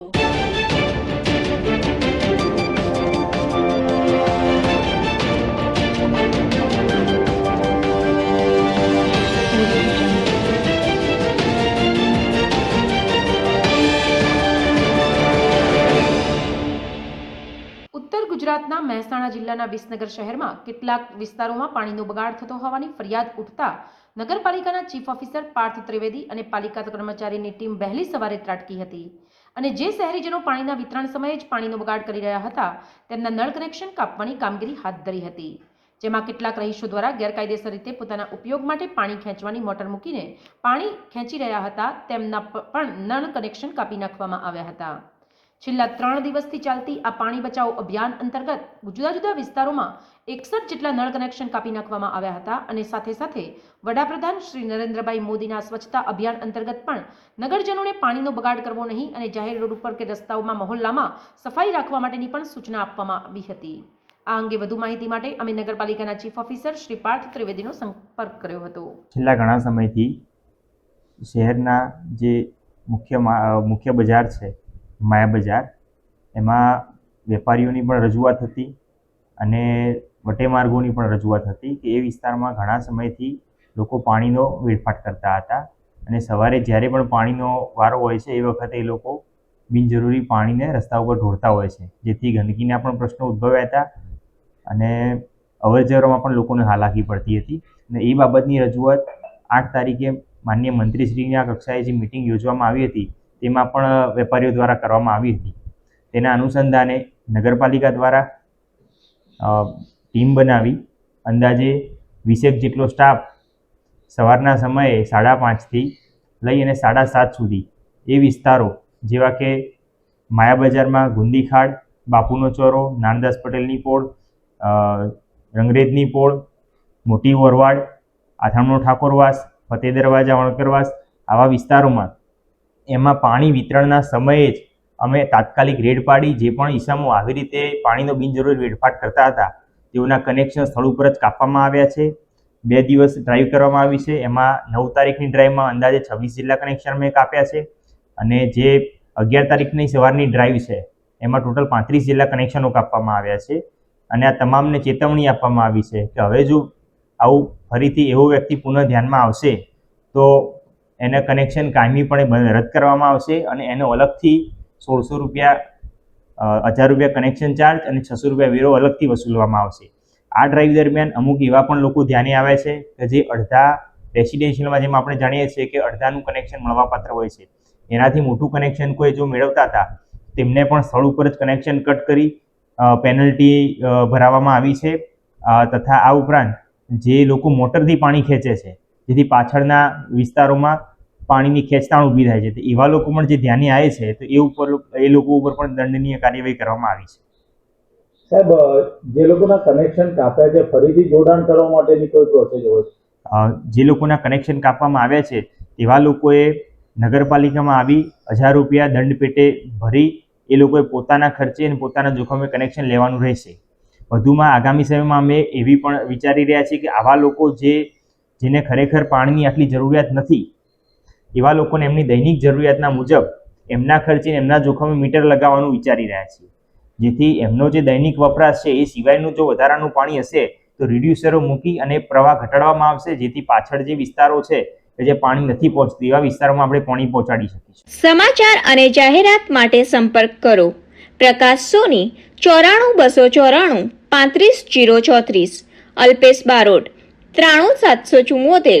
you Mehsana જિલ્લાના વિસનગર શહેરમાં કેટલાક વિસ્તારોમાં પાણીનો બગાડ થતો હોવાની ફરિયાદ ઉઠતા નગરપાલિકાના ચીફ ઓફિસર પાર્થ ત્રિવેદી અને પાલિકા કર્મચારીની ટીમ વહેલી સવારે ત્રાટકી હતી. અને જે શહેરીજનો પાણીના વિતરણ સમયે જ પાણીનો બગાડ કરી રહ્યા હતા, તેમના નળ કનેક્શન કાપવાની કામગીરી હાથ ધરી હતી. જેમાં કેટલાક રહીશો દ્વારા ગેરકાયદેસર રીતે પોતાના ઉપયોગ માટે પાણી ખેંચવાની મોટર મૂકીને પાણી ખેંચી રહ્યા હતા, તેમના પણ નળ કનેક્શન કાપી નાખવામાં આવ્યા હતા. છેલ્લા ત્રણ દિવસથી ચાલતી આ પાણી બચાવ અભિયાન અંતર્ગત જુદા જુદા વિસ્તારોમાં એકસઠ જેટલા નળ કનેક્શન કાપી નાખવામાં આવ્યા હતા અને સાથે સાથે વડાપ્રધાન શ્રી નરેન્દ્રભાઈ મોદીના સ્વચ્છતા અભિયાન અંતર્ગત પણ નગરજનોને પાણીનો બગાડ કરવો નહીં અને જાહેર રોડ ઉપર કે રસ્તાઓમાં મહોલ્લામાં સફાઈ રાખવા માટેની પણ સૂચના આપવામાં આવી હતી. આ અંગે વધુ માહિતી માટે અમે નગરપાલિકાના ચીફ ઓફિસર શ્રી પાર્થ ત્રિવેદીનો સંપર્ક કર્યો હતો. છેલ્લા ઘણા સમયથી શહેરના જે મુખ્ય મુખ્ય બજાર છે માયા બજાર એમાં વેપારીઓની પણ રજૂઆત હતી અને વટેમાર્ગોની પણ રજૂઆત હતી કે એ વિસ્તારમાં ઘણા સમયથી લોકો પાણીનો વેડફાટ કરતા હતા અને સવારે જ્યારે પણ પાણીનો વારો હોય છે, એ વખતે એ લોકો બિનજરૂરી પાણીને રસ્તા ઉપર ઢોળતા હોય છે. જેથી ગંદકીના પણ પ્રશ્નો ઉદ્ભવ્યા હતા અને અવરજવરમાં પણ લોકોને હાલાકી પડતી હતી. અને એ બાબતની રજૂઆત આઠ તારીખે માન્ય મંત્રીશ્રીના કક્ષાએ જે મિટિંગ યોજવામાં આવી હતી તેમાં પણ વેપારીઓ દ્વારા કરવામાં આવી હતી. તેના અનુસંધાને નગરપાલિકા દ્વારા ટીમ બનાવી, અંદાજે વીસેક જેટલો સ્ટાફ સવારના સમયે સાડા પાંચથી લઈ અને સાડા સાત સુધી. એ વિસ્તારો જેવા કે માયા બજારમાં ગુંદીખાડ બાપુનો ચોરો, નાનદાસ પટેલની પોળ રંગરેજની પોળ, મોટી વરવાડ આથામનો ઠાકોરવાસ, ફતેહ દરવાજા, વણકરવાસ, આવા વિસ્તારોમાં એમાં પાણી વિતરણના સમયે જ અમે તાત્કાલિક રેડ પાડી, જે પણ ઈસમો આવી રીતે પાણીનો બિનજરૂરી વેડફાટ કરતા હતા, તેઓના કનેક્શન સ્થળ ઉપર જ કાપવામાં આવ્યા છે. બે દિવસ ડ્રાઈવ કરવામાં આવી છે. એમાં નવ તારીખની ડ્રાઈવમાં અંદાજે છવ્વીસ જેટલા કનેક્શન અમે કાપ્યા છે. અને જે અગિયાર તારીખની સવારની ડ્રાઈવ છે, એમાં ટોટલ પાંત્રીસ જેટલા કનેક્શનો કાપવામાં આવ્યા છે. અને આ તમામને ચેતવણી આપવામાં આવી છે કે હવે જો આવું ફરીથી એવો વ્યક્તિ પુનઃ ધ્યાનમાં આવશે, તો એને કનેક્શન કાયમીપણે રદ કરવામાં આવશે અને એનો અલગથી સોળસો રૂપિયા હજાર રૂપિયા કનેક્શન ચાર્જ અને છસો રૂપિયા વેરો અલગથી વસૂલવામાં આવશે. આ ડ્રાઈવ દરમિયાન અમુક એવા પણ લોકો ધ્યાને આવે છે કે જે અડધા રેસિડેન્શિયલમાં જેમ આપણે જાણીએ છીએ કે અડધાનું કનેક્શન મળવાપાત્ર હોય છે. એનાથી મોટું કનેક્શન કોઈ જો મેળવતા હતા, તેમને પણ સ્થળ ઉપર જ કનેક્શન કટ કરી પેનલ્ટી ભરાવવામાં આવી છે. તથા આ ઉપરાંત જે લોકો મોટરથી પાણી ખેંચે છે, જેથી પાછળના વિસ્તારોમાં પાણીની ખેંચતાણ ઊભી થાય છે. તો એવા લોકો પણ જે ધ્યાને આવે છે તો એ ઉપર એ લોકો ઉપર પણ દંડનીય કાર્યવાહી કરવામાં આવી છે. સાહેબ જે લોકોના કનેક્શન કાપ્યા છે ફરીથી જોડાણ કરવા માટેની કોઈ પ્રોસેસ હોય જે લોકોના કનેક્શન કાપવામાં આવ્યા છે તેવા લોકોએ નગરપાલિકામાં આવી હજાર રૂપિયા દંડ પેટે ભરી એ લોકોએ પોતાના ખર્ચે અને પોતાના જોખમે કનેક્શન લેવાનું રહેશે. વધુમાં આગામી સમયમાં અમે એવી પણ વિચારી રહ્યા છીએ કે આવા લોકો જે જેને ખરેખર પાણીની આટલી જરૂરિયાત નથી એવા લોકોને એમની દૈનિક જરૂરિયાતના મુજબ એમના ખર્ચે એમના જોખમે મીટર લગાવવાનું વિચારી રહ્યા છીએ. જેથી એમનો જે દૈનિક વપરાશ છે એ સિવાયનું જો વધારાનું પાણી હશે, તો રિડ્યુસરો મૂકી અને પ્રવાહ ઘટાડવામાં આવશે, જેથી પાછળ જે વિસ્તારો છે જે પાણી નથી પહોંચતું, એવા વિસ્તારોમાં આપણે પાણી પહોંચાડી શકીશું. સમાચાર અને જાહેરાત માટે સંપર્ક કરો. પ્રકાશ સોની, ચોરાણું બસો ચોરાણું, પાંત્રીસ જીરો ચોત્રીસ, અલ્પેશ બારોટ, ત્રાણું સાતસો ચુમ્મોતેર